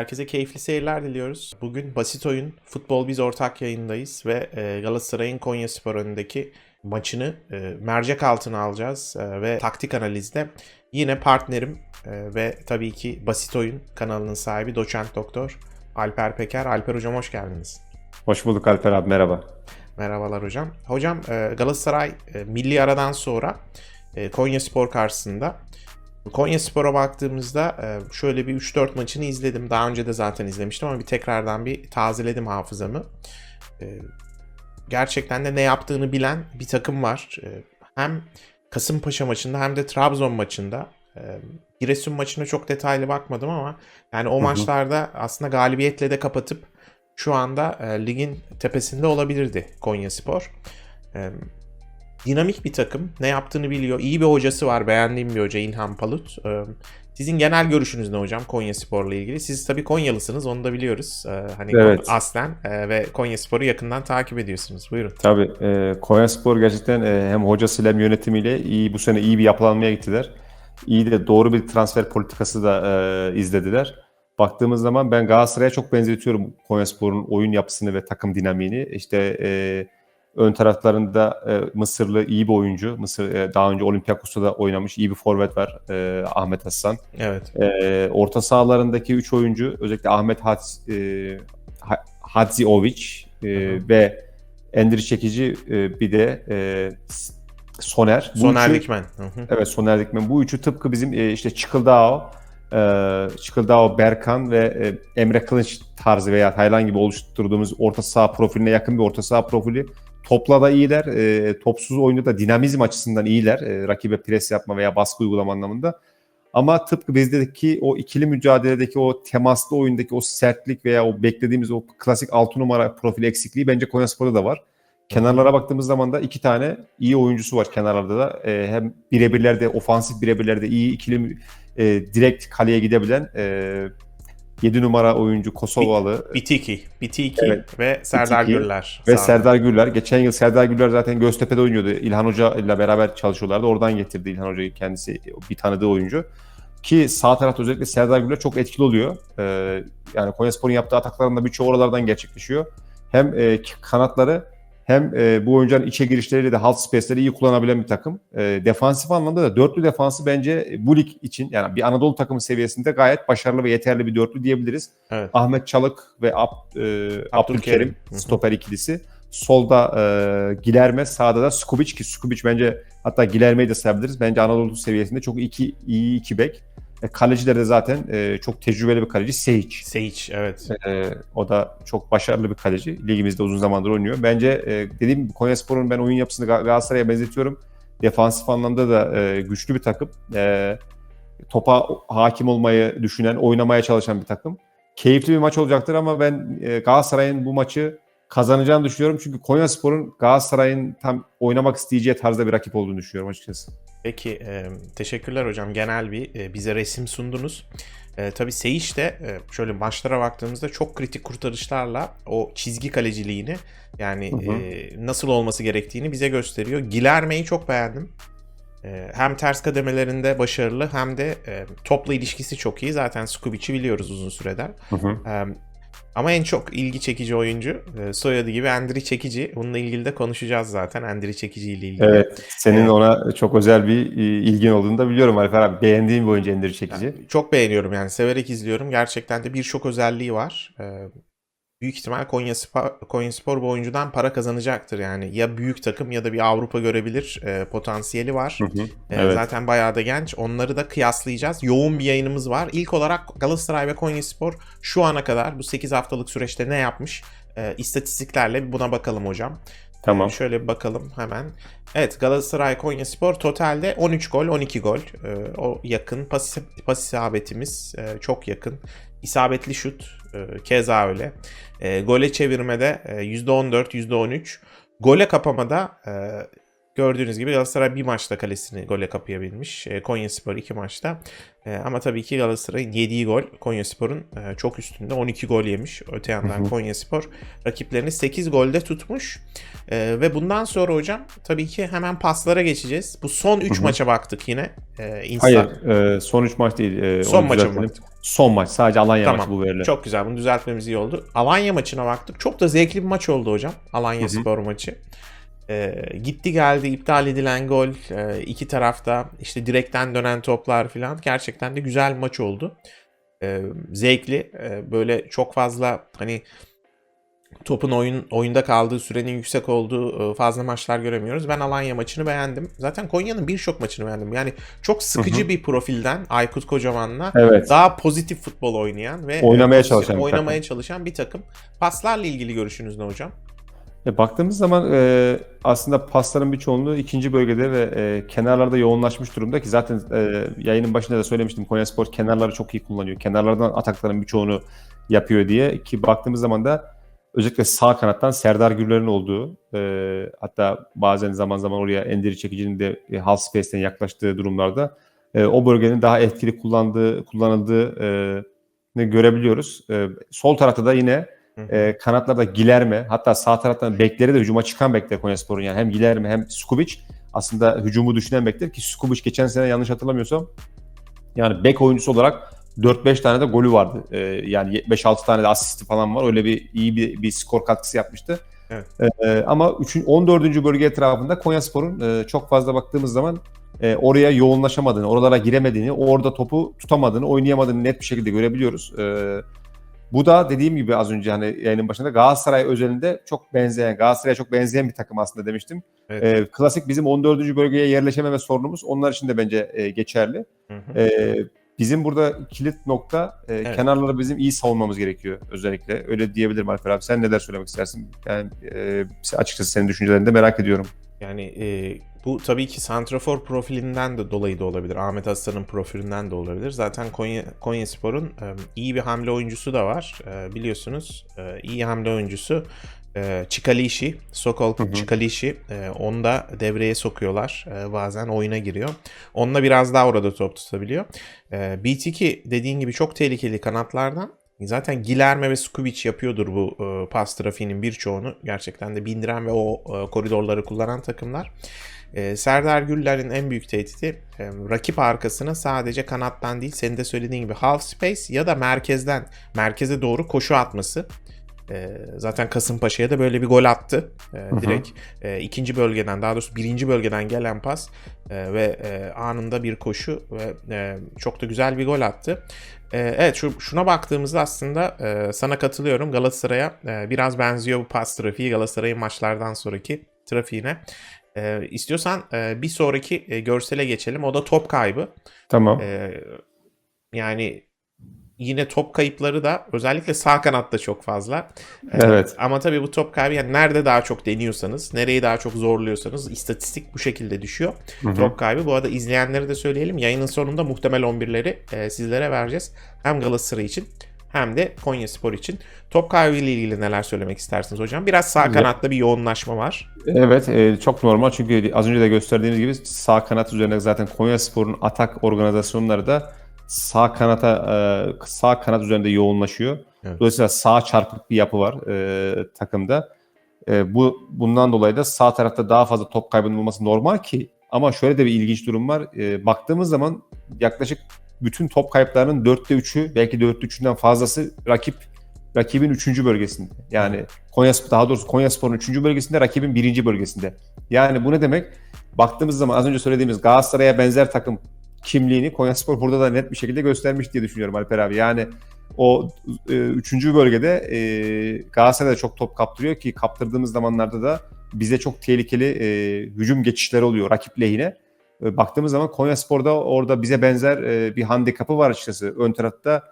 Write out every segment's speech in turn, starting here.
Herkese keyifli seyirler diliyoruz. Bugün Basit Oyun Futbol Biz ortak yayındayız ve e, Galatasaray'ın Konyaspor önündeki maçını e, mercek altına alacağız e, ve taktik analizde yine partnerim ve tabii ki Basit Oyun kanalının sahibi doçent doktor Alper Peker. Alper hocam hoş geldiniz. Hoş bulduk Alper abi merhaba. Merhabalar hocam. Hocam Galatasaray milli aradan sonra e, Konyaspor karşısında Konya Spor'a baktığımızda e, şöyle bir 3-4 maçını izledim. Daha önce de zaten izlemiştim ama bir tekrardan bir tazeledim hafızamı. E, Gerçekten de ne yaptığını bilen bir takım var. E, Hem Kasımpaşa maçında hem de Trabzon maçında. Giresun maçına çok detaylı bakmadım ama yani o hı. maçlarda aslında galibiyetle de kapatıp şu anda ligin tepesinde olabilirdi Konyaspor. E, dinamik bir takım. Ne yaptığını biliyor. İyi bir hocası var. Beğendiğim bir hoca İlhan Palut. Ee, Sizin genel görüşünüz ne hocam Konya Spor'la ilgili? Siz tabii Konyalısınız. Onu da biliyoruz. Ee, Hani Evet. aslen e, ve Konya Spor'u yakından takip ediyorsunuz. Buyurun. Tabii e, Konyaspor gerçekten e, hem hocasıyla hem yönetimiyle iyi bu sene iyi bir yapılanmaya gittiler. İyi de doğru bir transfer politikası da e, izlediler. Baktığımız zaman ben Galatasaray'a çok benzetiyorum Konyaspor'un oyun yapısını ve takım dinamiğini. İşte e, ön taraflarında e, Mısırlı iyi bir oyuncu. Mısır e, daha önce Olympiakos'ta da oynamış iyi bir forvet var e, Ahmet Hasan. Evet. Ee, orta sahalarındaki 3 oyuncu özellikle Ahmet Hadz, e, Ha- Hadziovic e, ve Endiri Çekici e, bir de e, Soner. Bu Soner üçü- Dikmen. Evet Soner Dikmen. Bu üçü tıpkı bizim e, işte Çıkıldao, e, Çıkıldao, Berkan ve e, Emre Kılınç tarzı veya Taylan gibi oluşturduğumuz orta saha profiline yakın bir orta saha profili. Topla da iyiler, e, topsuz oyunda da dinamizm açısından iyiler. E, rakibe pres yapma veya baskı uygulama anlamında. Ama tıpkı bizdeki o ikili mücadeledeki o temaslı oyundaki o sertlik veya o beklediğimiz o klasik 6 numara profil eksikliği bence Konyaspor'da da var. Kenarlara baktığımız zaman da iki tane iyi oyuncusu var kenarlarda da. E, hem birebirlerde, ofansif birebirlerde iyi ikili e, direkt kaleye gidebilen e, 7 numara oyuncu Kosovalı Bitiki. Bitiki Evet. ve Serdar Bitiki Gürler. ve. Serdar Gürler. Geçen yıl Serdar Gürler zaten Göztepe'de oynuyordu. İlhan Hoca ile beraber çalışıyorlardı. Oradan getirdi İlhan Hoca'yı kendisi bir tanıdığı oyuncu. Ki sağ tarafta özellikle Serdar Gürler çok etkili oluyor. Ee, yani Konyaspor'un yaptığı atakların da birçoğu oralardan gerçekleşiyor. Hem e, kanatları hem e, bu oyuncuların içe girişleriyle de half space'leri iyi kullanabilen bir takım. E, defansif anlamda da dörtlü defansı bence bu lig için yani bir Anadolu takımı seviyesinde gayet başarılı ve yeterli bir dörtlü diyebiliriz. Evet. Ahmet Çalık ve Ab, e, Abdülkerim stoper ikilisi. Solda e, Gilerme, sağda da Skubic ki Skubic bence hatta Gilerme'yi de sayabiliriz. Bence Anadolu seviyesinde çok iki, iyi iki bek. E, kaleciler de zaten e, çok tecrübeli bir kaleci Sehic. Seyic. Evet. E, o da çok başarılı bir kaleci. Ligimizde uzun zamandır oynuyor. Bence e, dediğim gibi Konyaspor'un ben oyun yapısını Gal- Galatasaray'a benzetiyorum. Defansif anlamda da e, güçlü bir takım. E, topa hakim olmayı düşünen, oynamaya çalışan bir takım. Keyifli bir maç olacaktır ama ben e, Galatasaray'ın bu maçı kazanacağını düşünüyorum. Çünkü Konyaspor'un Galatasaray'ın tam oynamak isteyeceği tarzda bir rakip olduğunu düşünüyorum açıkçası. Peki e, teşekkürler hocam. Genel bir e, bize resim sundunuz. E, tabii Seyiş de e, şöyle maçlara baktığımızda çok kritik kurtarışlarla o çizgi kaleciliğini yani Hı hı. e, nasıl olması gerektiğini bize gösteriyor. Gilerme'yi çok beğendim. E, hem ters kademelerinde başarılı hem de e, topla ilişkisi çok iyi. Zaten Skubic'i biliyoruz uzun süredir. E, ama en çok ilgi çekici oyuncu e, soyadı gibi Endri Çekici. Bununla ilgili de konuşacağız zaten Endri Çekici ile ilgili. Evet, senin Evet. ona çok özel bir e, ilgin olduğunu da biliyorum Alper abi. Beğendiğin bir oyuncu Ender Çekici. Çok beğeniyorum yani severek izliyorum. Gerçekten de birçok özelliği var. Büyük ihtimal Konya Spor, Konya Spor bu oyuncudan para kazanacaktır yani. Ya büyük takım ya da bir Avrupa görebilir e, potansiyeli var. Hı hı. Evet. Zaten bayağı da genç. Onları da kıyaslayacağız. Yoğun bir yayınımız var. İlk olarak Galatasaray ve Konya Spor şu ana kadar bu 8 haftalık süreçte ne yapmış? Ee, istatistiklerle buna bakalım hocam. Tamam. Ee, şöyle bir bakalım hemen. Evet Galatasaray Konyaspor totalde 13 gol 12 gol. Ee, o yakın. Pas, pas isabetimiz e, çok yakın. İsabetli şut e, keza öyle. E, gole çevirmede e, %14 %13. Gole kapamada e, gördüğünüz gibi Galatasaray bir maçta kalesini gole kapayabilmiş. E, Konyaspor iki maçta. E, ama tabii ki Galatasaray'ın yediği gol Konyaspor'un e, çok üstünde 12 gol yemiş. Öte yandan. Konyaspor rakiplerini 8 golde tutmuş. Ee, ve bundan sonra hocam tabii ki hemen paslara geçeceğiz. Bu son 3 Hı hı. maça baktık yine. Insta- Hayır, e, son 3 maç değil. E, Son maça baktık. Son maç. Sadece Alanya Tamam. maçı bu verilen. Çok güzel. Bunu düzeltmemiz iyi oldu. Alanya maçına baktık. Çok da zevkli bir maç oldu hocam. Alanya Hı hı. Spor maçı. Ee, gitti geldi iptal edilen gol e, iki tarafta işte direkten dönen toplar falan gerçekten de güzel maç oldu. Ee, zevkli Ee, böyle çok fazla hani topun oyun oyunda kaldığı sürenin yüksek olduğu e, fazla maçlar göremiyoruz. Ben Alanya maçını beğendim. Zaten Konya'nın birçok maçını beğendim. Yani çok sıkıcı Hı bir profilden Aykut Kocaman'la Evet. daha pozitif futbol oynayan ve Oynamaya e, çalışan bir oynamaya takım. çalışan bir takım. Paslarla ilgili görüşünüz ne hocam? E, baktığımız zaman e, aslında pasların bir çoğunluğu ikinci bölgede ve e, kenarlarda yoğunlaşmış durumda ki zaten e, yayının başında da söylemiştim Konyaspor kenarları çok iyi kullanıyor. Kenarlardan atakların birçoğunu yapıyor diye ki baktığımız zaman da özellikle sağ kanattan Serdar Gürler'in olduğu e, hatta bazen zaman zaman oraya Endiri Çekici'nin de e, half space'ten yaklaştığı durumlarda e, o bölgenin daha etkili kullandığı kullanıldığı e, ne görebiliyoruz. E, sol tarafta da yine e, kanatlarda Gilerme hatta sağ taraftan bekleri de hücuma çıkan bekler Konyaspor'un yani hem Gilerme hem Skubic aslında hücumu düşünen bekler ki Skubic geçen sene yanlış hatırlamıyorsam yani bek oyuncusu olarak 4-5 tane de golü vardı. E, yani 5-6 tane de asisti falan var. Öyle bir iyi bir, bir skor katkısı yapmıştı. Evet. E, ama 3. 14. bölge etrafında Konyaspor'un e, çok fazla baktığımız zaman e, oraya yoğunlaşamadığını, oralara giremediğini, orada topu tutamadığını, oynayamadığını net bir şekilde görebiliyoruz. E, bu da dediğim gibi az önce hani yayının başında Galatasaray özelinde çok benzeyen, Galatasaray'a çok benzeyen bir takım aslında demiştim. Evet. E, klasik bizim 14. bölgeye yerleşememe sorunumuz onlar için de bence e, geçerli. Hı hı. E, bizim burada kilit nokta e, kenarları bizim iyi savunmamız gerekiyor özellikle. Öyle diyebilirim Alper abi. Sen neler söylemek istersin? Yani e, açıkçası senin düşüncelerini de merak ediyorum. Yani e, bu tabii ki santrafor profilinden de dolayı da olabilir. Ahmet Aslan'ın profilinden de olabilir. Zaten Konya Konyaspor'un e, iyi bir hamle oyuncusu da var. E, biliyorsunuz e, iyi hamle oyuncusu e, Çikalishi, Sokol Hı hı. Çikalishi. E, onu da devreye sokuyorlar. E, bazen oyuna giriyor. Onunla biraz daha orada top tutabiliyor. E, BT2 dediğin gibi çok tehlikeli kanatlardan. Zaten Gilerme ve Skubic yapıyordur bu e, pas trafiğinin birçoğunu. Gerçekten de bindiren ve o e, koridorları kullanan takımlar. E, Serdar Güller'in en büyük tehdidi e, rakip arkasına sadece kanattan değil senin de söylediğin gibi half space ya da merkezden merkeze doğru koşu atması. E, zaten Kasımpaşa'ya da böyle bir gol attı. E, hı. direkt e, ikinci bölgeden daha doğrusu birinci bölgeden gelen pas e, ve e, anında bir koşu ve e, çok da güzel bir gol attı. E, evet şu, şuna baktığımızda aslında e, sana katılıyorum Galatasaray'a e, biraz benziyor bu pas trafiği Galatasaray'ın maçlardan sonraki trafiğine. E, istiyorsan e, bir sonraki e, görsele geçelim o da top kaybı. Tamam. E, yani yine top kayıpları da özellikle sağ kanatta çok fazla. E, Evet. Ama tabii bu top kaybı yani nerede daha çok deniyorsanız, nereyi daha çok zorluyorsanız istatistik bu şekilde düşüyor. Hı hı. Top kaybı. Bu arada izleyenlere de söyleyelim. Yayının sonunda muhtemel 11'leri e, sizlere vereceğiz. Hem Galatasaray için hem de Konya Spor için. Top kaybı ile ilgili neler söylemek istersiniz hocam? Biraz sağ kanatta bir yoğunlaşma var. Evet e, çok normal çünkü az önce de gösterdiğimiz gibi sağ kanat üzerine zaten Konyaspor'un atak organizasyonları da sağ kanata e, sağ kanat üzerinde yoğunlaşıyor. Evet. Dolayısıyla sağ çarpık bir yapı var e, takımda. E, bu bundan dolayı da sağ tarafta daha fazla top kaybının olması normal ki ama şöyle de bir ilginç durum var. E, baktığımız zaman yaklaşık bütün top kayıplarının dörtte üçü belki dörtte üçünden fazlası rakip rakibin üçüncü bölgesinde. Yani Konya daha doğrusu Konyaspor'un üçüncü bölgesinde rakibin birinci bölgesinde. Yani bu ne demek? Baktığımız zaman az önce söylediğimiz Galatasaray'a benzer takım kimliğini Konyaspor burada da net bir şekilde göstermiş diye düşünüyorum Alper abi. Yani o e, üçüncü bölgede e, Galatasaray da çok top kaptırıyor ki kaptırdığımız zamanlarda da bize çok tehlikeli e, hücum geçişleri oluyor rakip lehine. E, baktığımız zaman Konyaspor'da orada bize benzer e, bir handikapı var açıkçası. Ön tarafta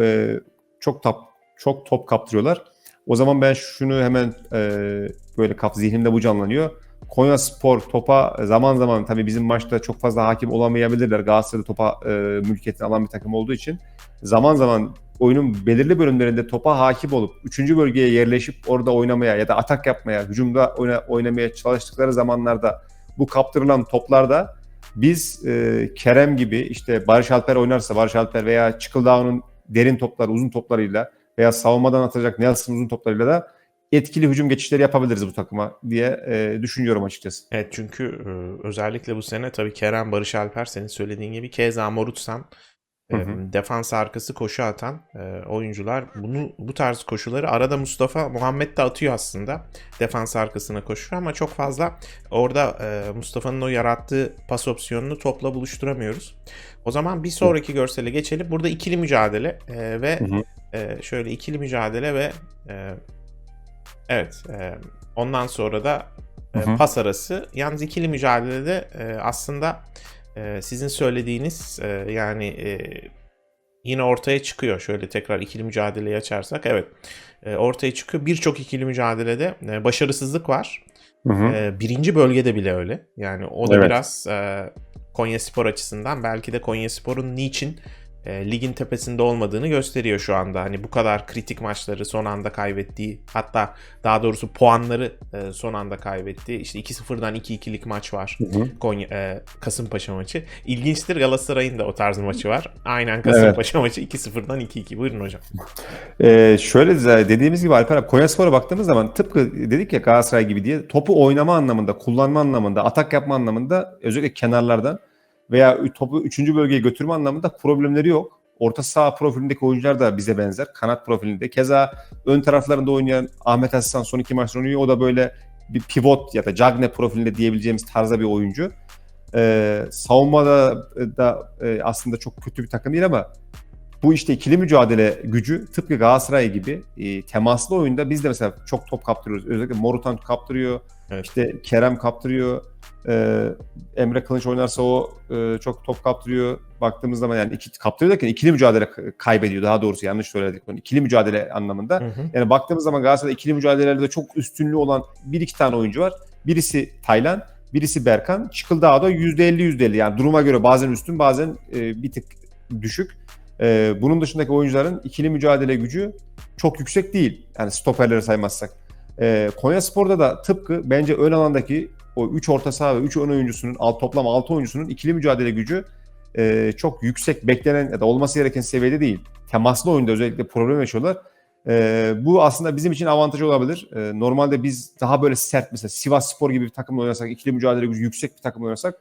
e, çok top çok top kaptırıyorlar. O zaman ben şunu hemen e, böyle kap zihnimde bu canlanıyor. Konya Spor topa zaman zaman tabii bizim maçta çok fazla hakim olamayabilirler. Galatasaray'da topa e, mülkiyetini alan bir takım olduğu için zaman zaman oyunun belirli bölümlerinde topa hakim olup 3. bölgeye yerleşip orada oynamaya ya da atak yapmaya, hücumda oyna, oynamaya çalıştıkları zamanlarda bu kaptırılan toplarda biz e, Kerem gibi işte Barış Alper oynarsa Barış Alper veya Çıkıldağ'ın derin topları, uzun toplarıyla veya savunmadan atacak Nelson uzun toplarıyla da etkili hücum geçişleri yapabiliriz bu takıma diye e, düşünüyorum açıkçası. Evet çünkü e, özellikle bu sene tabii Kerem Barış Alper senin söylediğin gibi Keza Morutsan e, defans arkası koşu atan e, oyuncular. Bunu bu tarz koşuları arada Mustafa Muhammed de atıyor aslında. Defans arkasına koşuyor ama çok fazla orada e, Mustafa'nın o yarattığı pas opsiyonunu topla buluşturamıyoruz. O zaman bir sonraki görsele geçelim. Burada ikili mücadele e, ve Hı hı. e, şöyle ikili mücadele ve e, evet e, ondan sonra da e, pas arası. Yalnız ikili mücadelede e, aslında e, sizin söylediğiniz e, yani e, yine ortaya çıkıyor. Şöyle tekrar ikili mücadeleyi açarsak evet e, ortaya çıkıyor. Birçok ikili mücadelede e, başarısızlık var. Hı hı. E, birinci bölgede bile öyle. Yani o da Evet. biraz e, Konya Spor açısından belki de Konya Spor'un niçin e, ligin tepesinde olmadığını gösteriyor şu anda. Hani bu kadar kritik maçları son anda kaybettiği hatta daha doğrusu puanları e, son anda kaybettiği işte 2-0'dan 2-2'lik maç var. Hı hı. Konya e, Kasımpaşa maçı. İlginçtir Galatasaray'ın da o tarz maçı var. Aynen Kasımpaşa maçı 2-0'dan 2-2. Buyurun hocam. Ee, şöyle de- dediğimiz gibi Alper abi Konyaspor'a baktığımız zaman tıpkı dedik ya Galatasaray gibi diye topu oynama anlamında, kullanma anlamında, atak yapma anlamında özellikle kenarlardan veya topu 3. bölgeye götürme anlamında problemleri yok. Orta saha profilindeki oyuncular da bize benzer. Kanat profilinde. Keza ön taraflarında oynayan Ahmet Aslan son iki maçta oynuyor. O da böyle bir pivot ya da Cagne profilinde diyebileceğimiz tarzda bir oyuncu. Ee, savunmada da e, aslında çok kötü bir takım değil ama bu işte ikili mücadele gücü tıpkı Galatasaray gibi e, temaslı oyunda biz de mesela çok top kaptırıyoruz. Özellikle Morutan kaptırıyor. Evet. İşte Kerem kaptırıyor. E, Emre Kılıç oynarsa o e, çok top kaptırıyor. Baktığımız zaman yani iki, kaptırıyor derken ikili mücadele kaybediyor daha doğrusu yanlış söyledik. bunu. İkili mücadele anlamında. Hı hı. Yani baktığımız zaman Galatasaray'da ikili mücadelelerde çok üstünlüğü olan bir iki tane oyuncu var. Birisi Taylan, birisi Berkan. Çıkıldağ'da %50 %50 yani duruma göre bazen üstün bazen e, bir tık düşük. E, bunun dışındaki oyuncuların ikili mücadele gücü çok yüksek değil. Yani stoperleri saymazsak. E, Konya Spor'da da tıpkı bence ön alandaki o 3 orta saha ve 3 ön oyuncusunun alt toplam 6 oyuncusunun ikili mücadele gücü e, çok yüksek beklenen ya da olması gereken seviyede değil. Temaslı oyunda özellikle problem yaşıyorlar. Ee, bu aslında bizim için avantaj olabilir. Ee, normalde biz daha böyle sert mesela Sivas Spor gibi bir takımla oynasak, ikili mücadele gücü yüksek bir takımla oynasak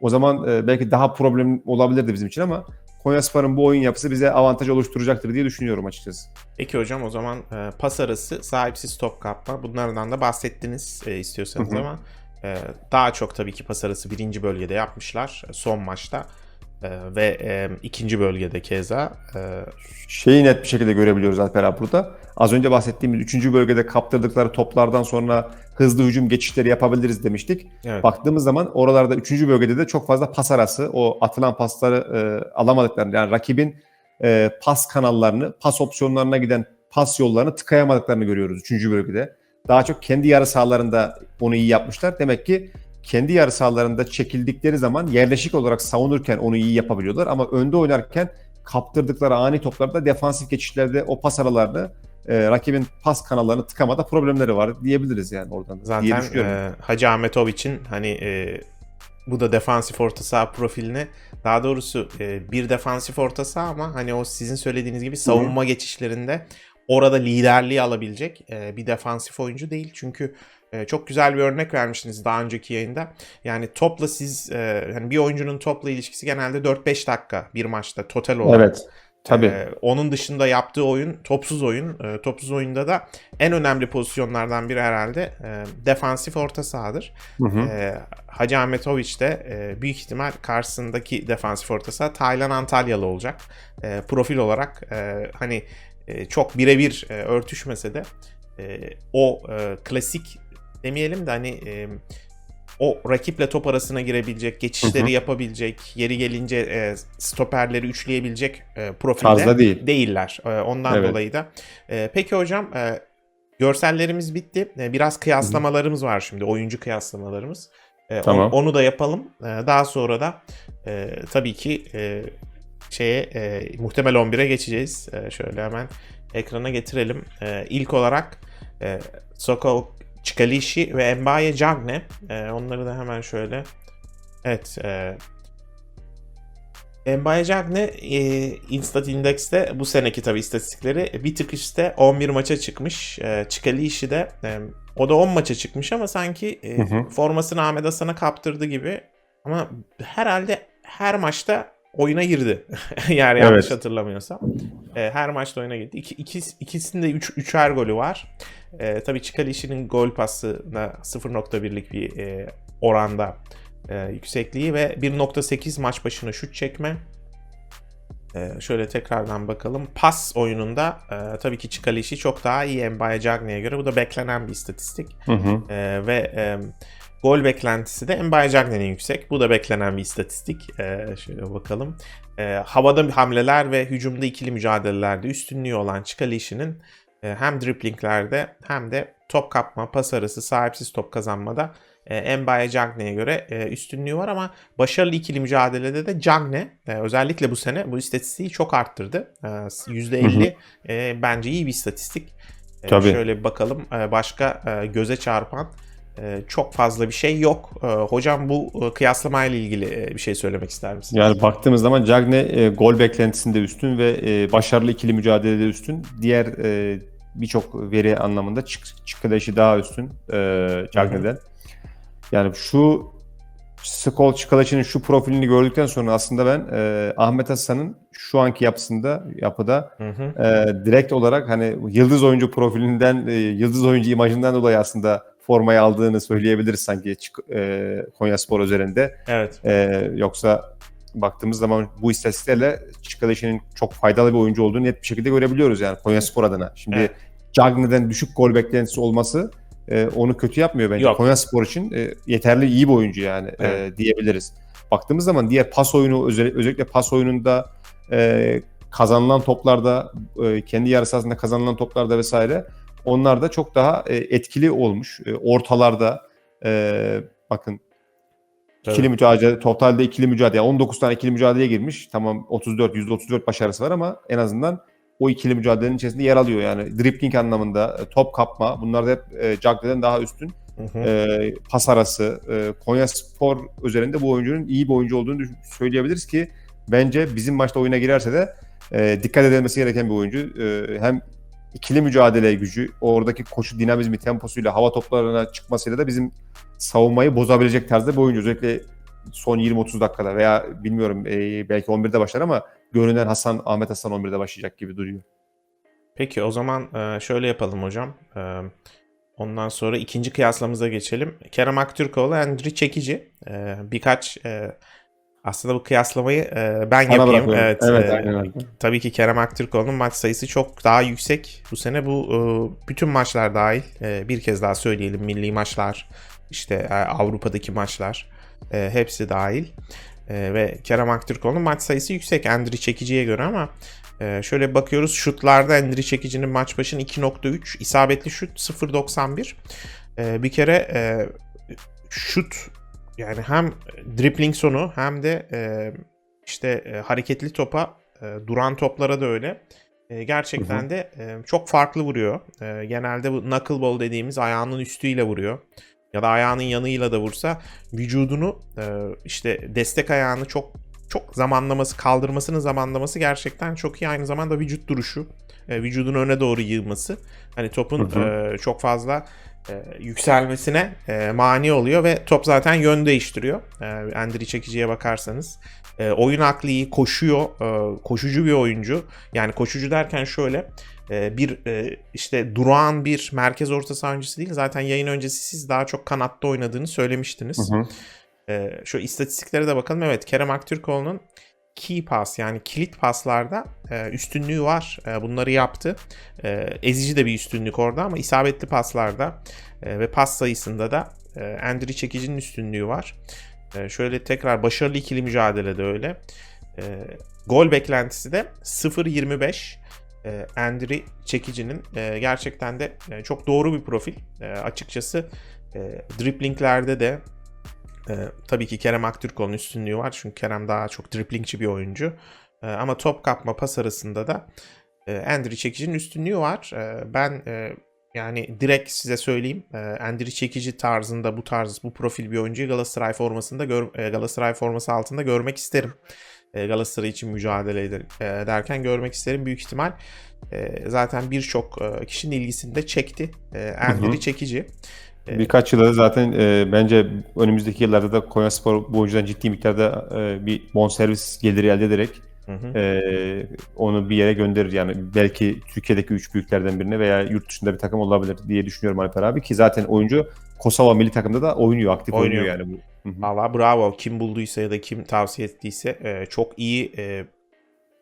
o zaman e, belki daha problem olabilirdi bizim için ama Konyaspor'un bu oyun yapısı bize avantaj oluşturacaktır diye düşünüyorum açıkçası. Peki hocam o zaman e, pas arası, sahipsiz top kapma bunlardan da bahsettiniz e, istiyorsanız Hı hı. ama e, daha çok tabii ki pas arası birinci bölgede yapmışlar e, son maçta E, ve e, ikinci bölgede keza e, Şeyi net bir şekilde görebiliyoruz Alper burada. Az önce bahsettiğimiz 3. bölgede kaptırdıkları toplardan sonra hızlı hücum geçişleri yapabiliriz demiştik. evet. Baktığımız zaman oralarda 3. bölgede de çok fazla pas arası, o atılan pasları e, alamadıklarını yani rakibin e, pas kanallarını, pas opsiyonlarına giden pas yollarını tıkayamadıklarını görüyoruz 3. bölgede. Daha çok kendi yarı sahalarında onu iyi yapmışlar. Demek ki kendi yarı sahalarında çekildikleri zaman yerleşik olarak savunurken onu iyi yapabiliyorlar. Ama önde oynarken kaptırdıkları ani toplarda defansif geçişlerde o pas aralarını e, rakibin pas kanallarını tıkamada problemleri var diyebiliriz yani oradan Zaten e, Hacı Ahmetoviç'in hani e, bu da defansif orta saha profiline daha doğrusu e, bir defansif orta saha ama hani o sizin söylediğiniz gibi savunma geçişlerinde orada liderliği alabilecek e, bir defansif oyuncu değil. Çünkü e, çok güzel bir örnek vermiştiniz daha önceki yayında. Yani topla siz e, hani bir oyuncunun topla ilişkisi genelde 4-5 dakika bir maçta total olarak. Evet. Tabii. Ee, onun dışında yaptığı oyun topsuz oyun. Ee, topsuz oyunda da en önemli pozisyonlardan biri herhalde e, defansif orta sahadır. Hı hı. Ee, Hacı Ahmetoviç de e, büyük ihtimal karşısındaki defansif orta saha Taylan Antalyalı olacak. E, profil olarak e, hani e, çok birebir e, örtüşmese de e, o e, klasik demeyelim de hani e, o rakiple top arasına girebilecek, geçişleri Hı hı. yapabilecek, yeri gelince e, stoperleri üçleyebilecek e, profilde Tarzda değil. değiller. E, ondan Evet. dolayı da. E, peki hocam e, görsellerimiz bitti. E, biraz kıyaslamalarımız var şimdi. Oyuncu kıyaslamalarımız. E, Tamam. onu da yapalım. E, daha sonra da e, tabii ki e, şeye e, muhtemel 11'e geçeceğiz. E, şöyle hemen ekrana getirelim. E, ilk olarak e, Soko Çikalishi ve Mbaye Cagne. E, onları da hemen şöyle Evet. E, Mbaye Cagne e, Instat Index'te bu seneki tabii istatistikleri bir tık üstte 11 maça çıkmış. E, Çikalishi de e, o da 10 maça çıkmış ama sanki e, Hı hı. formasını Ahmet Hasan'a kaptırdı gibi. Ama herhalde her maçta oyuna girdi. yani yanlış Evet. hatırlamıyorsam. E, her maçta oyuna girdi. İki, ikis- ikisinde üç, üçer golü var. E, tabii Çikalişi'nin gol pasına 0.1'lik bir e, oranda e, yüksekliği ve 1.8 maç başına şut çekme. E, şöyle tekrardan bakalım. Pas oyununda e, tabii ki Çikalişi çok daha iyi Mbaye Cagney'e göre. Bu da beklenen bir istatistik. Hı hı. Ee, ve e, gol beklentisi de Mbaye Cagney'in yüksek. Bu da beklenen bir istatistik. Ee, şöyle bakalım. Ee, havada hamleler ve hücumda ikili mücadelelerde üstünlüğü olan Çikalişi'nin e, hem driplinglerde hem de top kapma, pas arası, sahipsiz top kazanmada e, Mbaye Cagney'e göre e, üstünlüğü var ama başarılı ikili mücadelede de Cagney e, özellikle bu sene bu istatistiği çok arttırdı. E, %50 e, bence iyi bir istatistik. E, Tabii. Şöyle bir bakalım e, başka e, göze çarpan çok fazla bir şey yok. E, Hocam bu e, kıyaslamayla ilgili e, bir şey söylemek ister misiniz? Yani baktığımız zaman Cagney e, gol beklentisinde üstün ve başarılı ikili mücadelede üstün. Diğer birçok veri anlamında çık Çikaleşi daha üstün Cagney'den. Yani şu Skol Çikaleşi'nin şu profilini gördükten sonra aslında ben e, Ahmet Hasan'ın şu anki yapısında yapıda Hı hı. e, direkt olarak hani yıldız oyuncu profilinden, e, yıldız oyuncu imajından dolayı aslında formayı aldığını söyleyebiliriz sanki e, Konyaspor üzerinde. Evet. Ee, yoksa baktığımız zaman bu istatistiklerle Çikaleşi'nin çok faydalı bir oyuncu olduğunu net bir şekilde görebiliyoruz yani Konyaspor adına. Şimdi Evet. Cagney'den düşük gol beklentisi olması e, onu kötü yapmıyor bence. Yok. Konyaspor için e, yeterli iyi bir oyuncu yani e, Evet. diyebiliriz. Baktığımız zaman diğer pas oyunu özel- özellikle pas oyununda e, kazanılan toplarda e, kendi yarı sahasında kazanılan toplarda vesaire onlar da çok daha e, etkili olmuş. E, ortalarda e, bakın İkili Tabii. mücadele, totalde ikili mücadele, 19 tane ikili mücadeleye girmiş. Tamam 34, %34 başarısı var ama en azından o ikili mücadelenin içerisinde yer alıyor. Yani dribbling anlamında, e, top kapma bunlar da hep e, Cagney'den daha üstün. Hı hı. E, pas arası, e, Konya Spor üzerinde bu oyuncunun iyi bir oyuncu olduğunu söyleyebiliriz ki bence bizim maçta oyuna girerse de e, dikkat edilmesi gereken bir oyuncu. E, hem ikili mücadele gücü, oradaki koşu dinamizmi, temposuyla, hava toplarına çıkmasıyla da bizim savunmayı bozabilecek tarzda bir oyuncu. Özellikle son 20-30 dakikada veya bilmiyorum e, belki 11'de başlar ama görünen Hasan, Ahmet Hasan 11'de başlayacak gibi duruyor. Peki o zaman e, şöyle yapalım hocam. E, Ondan sonra ikinci kıyaslamamıza geçelim. Kerem Aktürkoğlu, Endri Çekici. E, Birkaç aslında bu kıyaslamayı e, ben Sana yapayım. bırakıyorum. Evet. Evet, e, aynen öyle. Tabii ki Kerem Aktürkoğlu'nun maç sayısı çok daha yüksek. Bu sene bu e, bütün maçlar dahil. E, Bir kez daha söyleyelim. Milli maçlar, işte e, Avrupa'daki maçlar e, hepsi dahil. E, Ve Kerem Aktürkoğlu'nun maç sayısı yüksek Endri Çekici'ye göre ama e, şöyle bakıyoruz şutlarda Endri Çekici'nin maç başına 2.3, isabetli şut 0.91. E, Bir kere e, şut yani hem dribbling sonu hem de e, işte e, hareketli topa e, duran toplara da öyle. E, gerçekten de e, çok farklı vuruyor. E, genelde bu knuckleball dediğimiz ayağının üstüyle vuruyor. Ya da ayağının yanıyla da vursa vücudunu e, işte destek ayağını çok çok zamanlaması, kaldırmasının zamanlaması gerçekten çok iyi. Aynı zamanda vücut duruşu, e, vücudun öne doğru yığması. Hani topun Hı e, çok fazla e, yükselmesine e, mani oluyor ve top zaten yön değiştiriyor. E, Endri Çekici'ye bakarsanız. E, oyun aklı iyi, koşuyor, e, koşucu bir oyuncu. Yani koşucu derken şöyle e, bir e, işte durağan bir merkez orta saha oyuncusu değil. Zaten yayın öncesi siz daha çok kanatta oynadığını söylemiştiniz. Hı hı. E, şu istatistiklere de bakalım. Evet Kerem Aktürkoğlu'nun key pass yani kilit paslarda e, üstünlüğü var. E, bunları yaptı. E, ezici de bir üstünlük orada ama isabetli paslarda e, ve pas sayısında da e, Endri Çekici'nin üstünlüğü var. E, şöyle tekrar başarılı ikili mücadelede öyle. E, gol beklentisi de 0.25. E, Endri Çekici'nin e, gerçekten de e, çok doğru bir profil. E, açıkçası e, driblinglerde de e, tabii ki Kerem Aktürkoğlu'nun üstünlüğü var. Çünkü Kerem daha çok driblingçi bir oyuncu. E, ama top kapma pas arasında da e, Endri Çekici'nin üstünlüğü var. E, ben e, yani direkt size söyleyeyim. E, Endri Çekici tarzında bu tarz bu profil bir oyuncuyu Galatasaray formasında gör, e, Galatasaray forması altında görmek isterim. E, Galatasaray için mücadele eder, e, ederken görmek isterim büyük ihtimal. E, zaten birçok e, kişinin ilgisini de çekti. E, Endri. Çekici. Birkaç yılda zaten e, bence önümüzdeki yıllarda da Konyaspor bu oyuncudan ciddi miktarda e, bir bonservis geliri elde ederek Hı hı. e, onu bir yere gönderir. Yani belki Türkiye'deki üç büyüklerden birine veya yurt dışında bir takım olabilir diye düşünüyorum Alper abi ki zaten oyuncu Kosova milli takımda da oynuyor, aktif oynuyor, Oynuyor. yani. Valla bravo. Kim bulduysa ya da kim tavsiye ettiyse e, çok iyi e,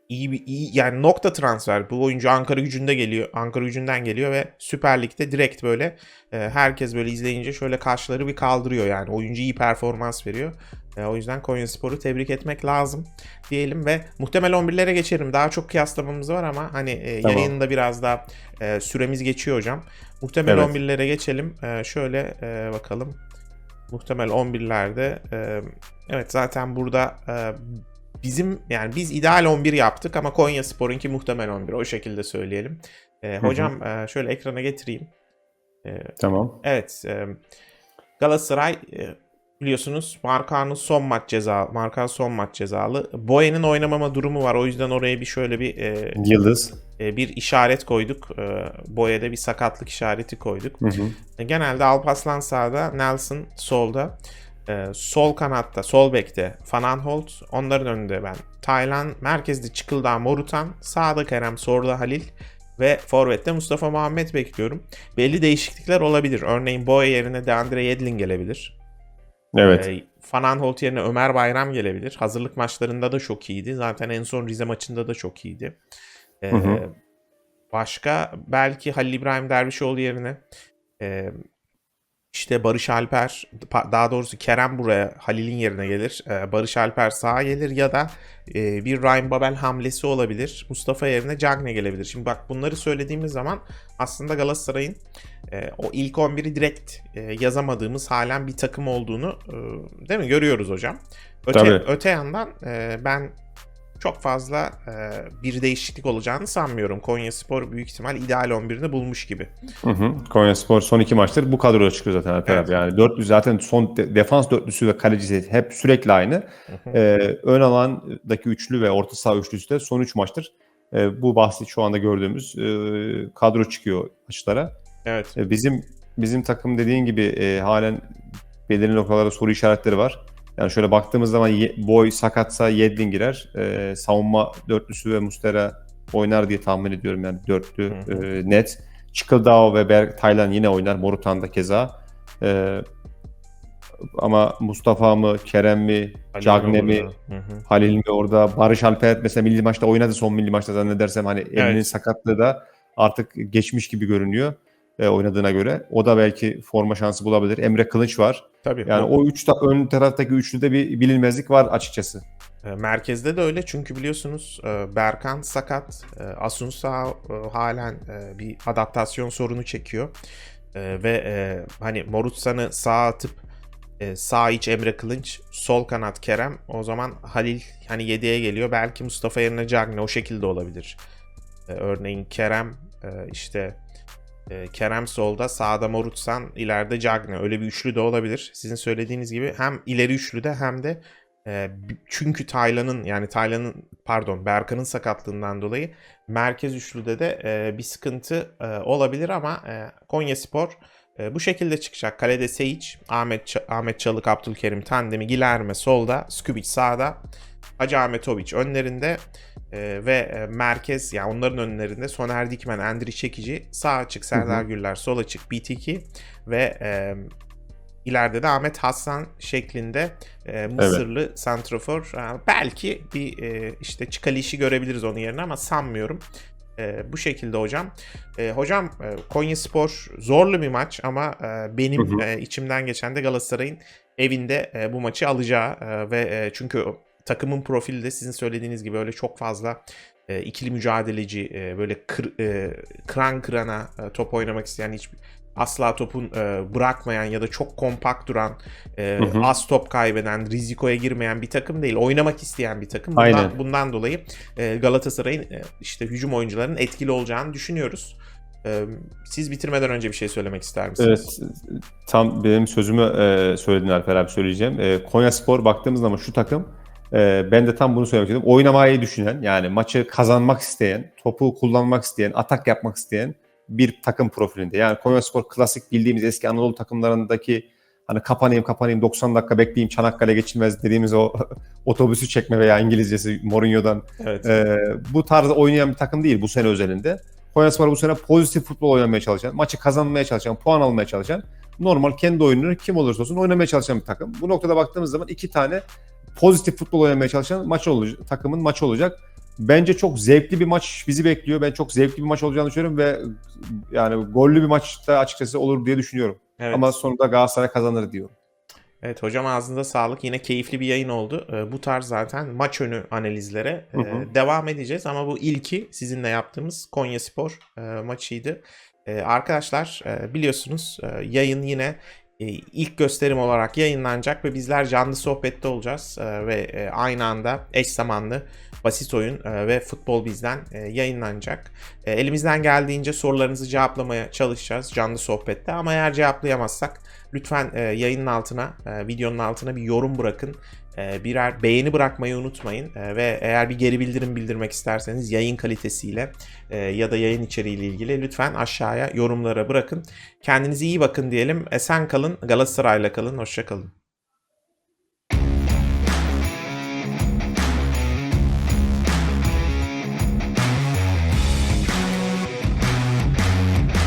iyi bir iyi yani nokta transfer. Bu oyuncu Ankara Gücü'nde geliyor. Ankara Gücü'nden geliyor ve Süper Lig'de direkt böyle e, herkes böyle izleyince şöyle kaşları bir kaldırıyor yani. Oyuncu iyi performans veriyor. E, o yüzden Konyaspor'u tebrik etmek lazım diyelim ve muhtemel 11'lere geçerim. Daha çok kıyaslamamız var ama hani e, Tamam. yayında biraz daha e, süremiz geçiyor hocam. Muhtemel Evet. 11'lere geçelim. E, şöyle e, bakalım. Muhtemel 11'lerde e, evet zaten burada e, bizim yani biz ideal 11 yaptık ama Konya Spor'unki muhtemel 11 o şekilde söyleyelim. E, hı. hocam e, şöyle ekrana getireyim. E, Tamam. evet e, Galatasaray e, biliyorsunuz Markan'ın son maç ceza Markan son maç cezalı. Boye'nin oynamama durumu var o yüzden oraya bir şöyle bir e, Yıldız. e, bir işaret koyduk. E, Boye'de bir sakatlık işareti koyduk. Hı hı. E, Genelde Alpaslan sağda, Nelson solda. E, sol kanatta, sol bekte Van Aanholt. Onların önünde ben. Taylan, merkezde Çıkıldağ, Morutan. Sağda Kerem, solda Halil. Ve Forvet'te Mustafa Muhammed bekliyorum. Belli değişiklikler olabilir. Örneğin Boye yerine Deandre Yedlin gelebilir. Evet. E, Van Aanholt yerine Ömer Bayram gelebilir. Hazırlık maçlarında da çok iyiydi. Zaten en son Rize maçında da çok iyiydi. E, Hı hı. Başka belki Halil İbrahim Dervişoğlu yerine e, işte Barış Alper daha doğrusu Kerem buraya Halil'in yerine gelir. E, Barış Alper sağa gelir ya da e, bir Ryan Babel hamlesi olabilir. Mustafa yerine Cagne gelebilir. Şimdi bak bunları söylediğimiz zaman aslında Galatasaray'ın e, o ilk 11'i direkt e, yazamadığımız halen bir takım olduğunu değil mi görüyoruz hocam. Öte, Tabii. öte yandan ben çok fazla e, bir değişiklik olacağını sanmıyorum. Konya Spor büyük ihtimal ideal 11'ini bulmuş gibi. Hı hı. Konyaspor son iki maçtır bu kadroda çıkıyor zaten Alper Evet. abi. Yani dörtlü zaten son de- defans dörtlüsü ve kalecisi hep sürekli aynı. Ee, ön alandaki üçlü ve orta saha üçlüsü de son üç maçtır. Ee, bu bahsi şu anda gördüğümüz e, kadro çıkıyor açıklara. Evet. E, bizim bizim takım dediğin gibi e, halen belirli noktalarda soru işaretleri var. Yani şöyle baktığımız zaman Boy sakatsa Yedlin girer. E, savunma dörtlüsü ve Mustera oynar diye tahmin ediyorum yani dörtlü Hı hı. e, net. Çıkıldao ve Berk Taylan yine oynar. Morutan da keza. E, ama Mustafa mı, Kerem mi, Halil Cagne mi. Hı hı. Halil mi orada, Barış Alper mesela milli maçta oynadı son milli maçta zannedersem hani elinin Evet. sakatlığı da artık geçmiş gibi görünüyor e, oynadığına göre. O da belki forma şansı bulabilir. Emre Kılıç var. Tabii. Yani bu- o üç ta- ön taraftaki üçlüde bir bilinmezlik var açıkçası. E, Merkezde de öyle çünkü biliyorsunuz e, Berkan sakat, e, Asunsa halen bir adaptasyon sorunu çekiyor ve hani Morutsan'ı sağa atıp sağ iç Emre Kılınç, sol kanat Kerem, o zaman Halil hani 7'ye geliyor. Belki Mustafa yerine Cagne o şekilde olabilir. Örneğin Kerem işte e, Kerem solda, sağda Morutsan, ileride Cagne. Öyle bir üçlü de olabilir. Sizin söylediğiniz gibi hem ileri üçlüde hem de e, çünkü Taylan'ın yani Taylan'ın pardon Berkan'ın sakatlığından dolayı merkez üçlüde de e, bir sıkıntı e, olabilir ama e, Konyaspor e, bu şekilde çıkacak. Kalede Seyic, Ahmet Ç- Ahmet Çalık, Abdülkerim tandemi, Gilerme solda, Skubic sağda, Hacı Ahmetovic önlerinde e, ve e, merkez yani onların önlerinde Soner Dikmen, Endri Çekici, sağ açık Serdar Güller, sol açık BT2 ve e, ileride de Ahmet Hasan şeklinde e, Mısırlı santrafor. Ha, belki bir e, işte Çıkaliş'i görebiliriz onun yerine ama sanmıyorum. E, bu şekilde hocam. E, hocam e, Konya Spor zorlu bir maç ama e, benim Hı hı. e, içimden geçen de Galatasaray'ın evinde e, bu maçı alacağı e, ve e, çünkü takımın profili de sizin söylediğiniz gibi öyle çok fazla e, ikili mücadeleci e, böyle kır, e, kıran kırana e, top oynamak isteyen hiç asla topun e, bırakmayan ya da çok kompakt duran e, Hı hı. az top kaybeden rizikoya girmeyen bir takım değil oynamak isteyen bir takım bundan, Aynen. bundan dolayı e, Galatasaray'ın e, işte hücum oyuncularının etkili olacağını düşünüyoruz. E, siz bitirmeden önce bir şey söylemek ister misiniz? Evet. Tam benim sözümü e, söyledin Alper abi söyleyeceğim. E, Konya Spor baktığımız zaman şu takım e, ben de tam bunu söylemek istedim. Oynamayı düşünen yani maçı kazanmak isteyen, topu kullanmak isteyen, atak yapmak isteyen bir takım profilinde. Yani Konyaspor klasik bildiğimiz eski Anadolu takımlarındaki hani kapanayım kapanayım 90 dakika bekleyeyim Çanakkale geçilmez dediğimiz o otobüsü çekme veya İngilizcesi Mourinho'dan Evet. ee, bu tarzda oynayan bir takım değil bu sene özelinde. Konyaspor bu sene pozitif futbol oynamaya çalışan, maçı kazanmaya çalışan, puan almaya çalışan, normal kendi oyununu kim olursa olsun oynamaya çalışan bir takım. Bu noktada baktığımız zaman iki tane pozitif futbol oynamaya çalışan maç olacak, takımın maçı olacak. Bence çok zevkli bir maç bizi bekliyor. Ben çok zevkli bir maç olacağını düşünüyorum ve yani gollü bir maçta açıkçası olur diye düşünüyorum. evet. Ama sonunda Galatasaray kazanır diyorum. Evet hocam ağzında sağlık. Yine keyifli bir yayın oldu. Ee, Bu tarz zaten maç önü analizlere e, Hı hı. devam edeceğiz. Ama bu ilki sizinle yaptığımız Konya Spor e, maçıydı. E, Arkadaşlar biliyorsunuz yayın yine ilk gösterim olarak yayınlanacak ve bizler canlı sohbette olacağız. E, Ve e, aynı anda eş zamanlı basit oyun e, ve futbol bizden e, yayınlanacak. E, Elimizden geldiğince sorularınızı cevaplamaya çalışacağız canlı sohbette. Ama eğer cevaplayamazsak Lütfen e, yayının altına, e, videonun altına bir yorum bırakın. E, birer beğeni bırakmayı unutmayın. E, ve eğer bir geri bildirim bildirmek isterseniz yayın kalitesiyle e, ya da yayın içeriğiyle ilgili lütfen aşağıya yorumlara bırakın. Kendinize iyi bakın diyelim. Esen kalın, Galatasaray'la kalın. Hoşça kalın.